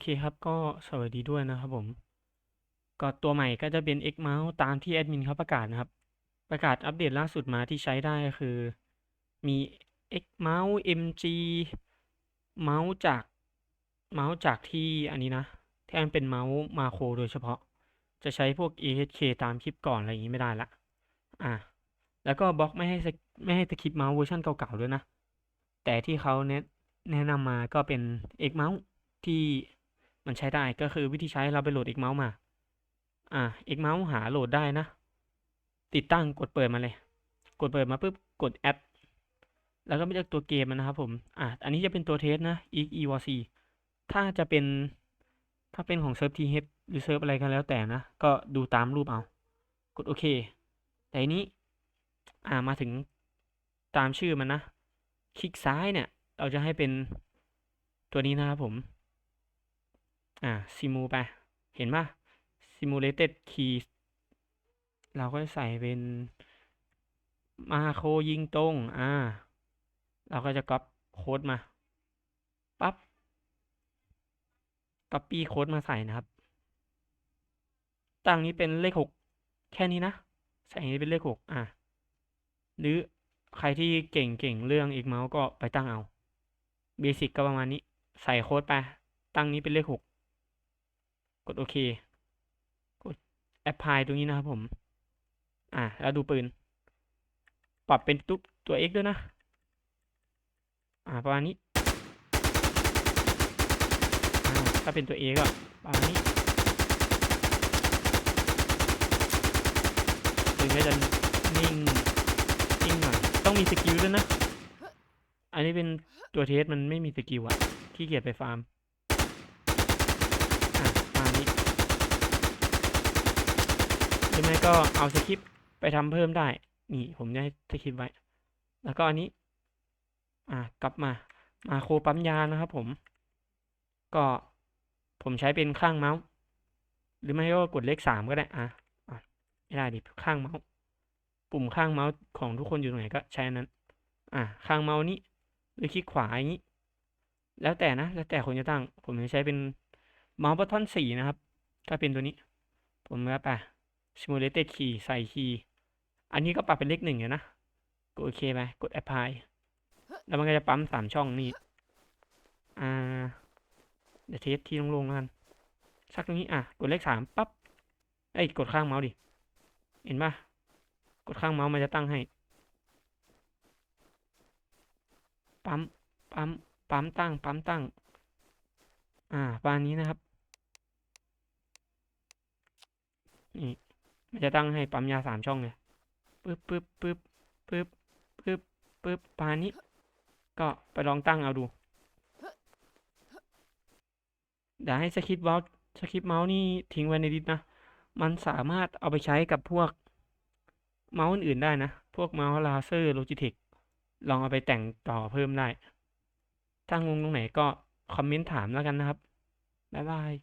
เคครับก็สวัสดีด้วยนะครับผม ก็ตัวใหม่ก็จะเป็น X Mouse ตามที่แอดมินเขาประกาศนะครับ ประกาศอัปเดตล่าสุดมาที่ใช้ได้คือ มี X Mouse MG เมาส์จากเมาส์จากที่อันนี้นะแทนเป็นเมาส์มาโครโดยเฉพาะ จะใช้พวก AHK ตามคลิปก่อนอะไรอย่างนี้ไม่ได้ละอะแล้วก็บล็อกไม่ให้ไม่ให้สคริปต์เมาส์เวอร์ชันเก่าๆด้วยนะ แต่ที่เขาแนะแนะนำมาก็เป็น X Mouse ที่ มันใช้ได้ก็คือวิธีใช้เราไปโหลด X Mouse มา อ่า X Mouse หาโหลดได้นะ ติดตั้งกดเปิดมาเลย กดเปิดมาปุ๊บกดแอป แล้วก็ไม่เลือกตัวเกมมันนะครับผมอ่าอันนี้จะเป็นตัวเทสนะ e e w c ถ้าจะเป็นถ้าเป็นของเซิร์ฟ TH หรือเซิร์ฟอะไรกันแล้วแต่นะ ก็ดูตามรูปเอา กดโอเค แต่อันนี้ อ่ามาถึงตามชื่อมันนะ คลิกซ้ายเนี่ย เราจะให้เป็นตัวนี้นะครับผม อ่าซิมูไป เห็นป่ะ simulated key เราก็ใส่เป็นมาโคยิงตรง อ่า เราก็จะก๊อปโค้ดมา ปั๊บ copy โค้ดมาใส่นะครับ ตั้งนี้เป็นเลขหกแค่นี้นะ ใส่นี้เป็นเลขหกอ่าหรือใครที่เก่งเก่งเรื่องอีกเมาส์ก็ไปตั้งเอา เบสิกก็ประมาณนี้ ใส่โค้ดไป ตั้งนี้เป็นเลขหก กดโอเค กดแอปพลายตรงนี้นะครับผม อ่าแล้วดูปืน ปรับเป็นตุ๊ตัว X ด้วยนะ อ่าประมาณนี้ถ้าเป็นตัว A ก็ประมาณนี้ปืนก็จะนิ่งนิ่งหน่อย ต้องมีสกิลด้วยนะ อันนี้เป็นตัวเทสมันไม่มีสกิลอะขี้เกียจไปฟาร์มานี้หรือไม่ก็เอาสคริปต์ไปทำเพิ่มได้ นี่ผมจะให้สคริปต์ไว้ แล้วก็อันนี้ อะกลับมา มาโคปั๊มยานะครับผม ก็ผมใช้เป็นข้างเมาส์ หรือไม่ก็กดเลขสามก็ได้อะอะไม่ได้ดิ ข้างเมาส์ ปุ่มข้างเมาส์ของทุกคนอยู่ตรงไหนก็ใช้นั้น อะข้างเมาส์นี้ หรือคลิกขวาอย่างนี้ แล้วแต่นะ แล้วแต่คนจะตั้ง ผมจะใช้เป็น มาส์บัตทอนสี่นะครับถ้าเป็นตัวนี้ ผมก็ไป simulated key ใส่คีย์อันนี้ก็ปรับเป็นเลขหนึ่งอยู่นะกดโอเคไปกด apply แล้วมันก็จะปั๊มสามช่องนี่อ่าเดี๋ยวเทสที่โล่งๆแล้วกันสักตรงนี้อะกดเลขสามปั๊บไอ้กดข้างเมาส์ดิ เห็นปะกดข้างเมาส์มันจะตั้งให้ ปั๊ม ปั๊ม ปั๊มตั้ง ปั๊มตั้ง อ่าปานี้นะครับ นี่มันจะตั้งให้ปั๊มยาสามช่องเลยปึ๊บปึ๊บปึ๊บปึ๊บปึ๊บปึ๊บปานี้ ก็ไปลองตั้งเอาดู เดี๋ยวให้สคริปต์เมาส์สคริปต์เมาส์นี่ทิ้งไว้ในดิสนะ มันสามารถเอาไปใช้กับพวกเมาส์อื่นๆได้นะ พวกเมาส์ลาเซอร์โลจิเทคลองเอาไปแต่งต่อเพิ่มได้ ถ้างงตรงไหนก็ คอมเมนต์ถามแล้วกันนะครับ บ๊ายบาย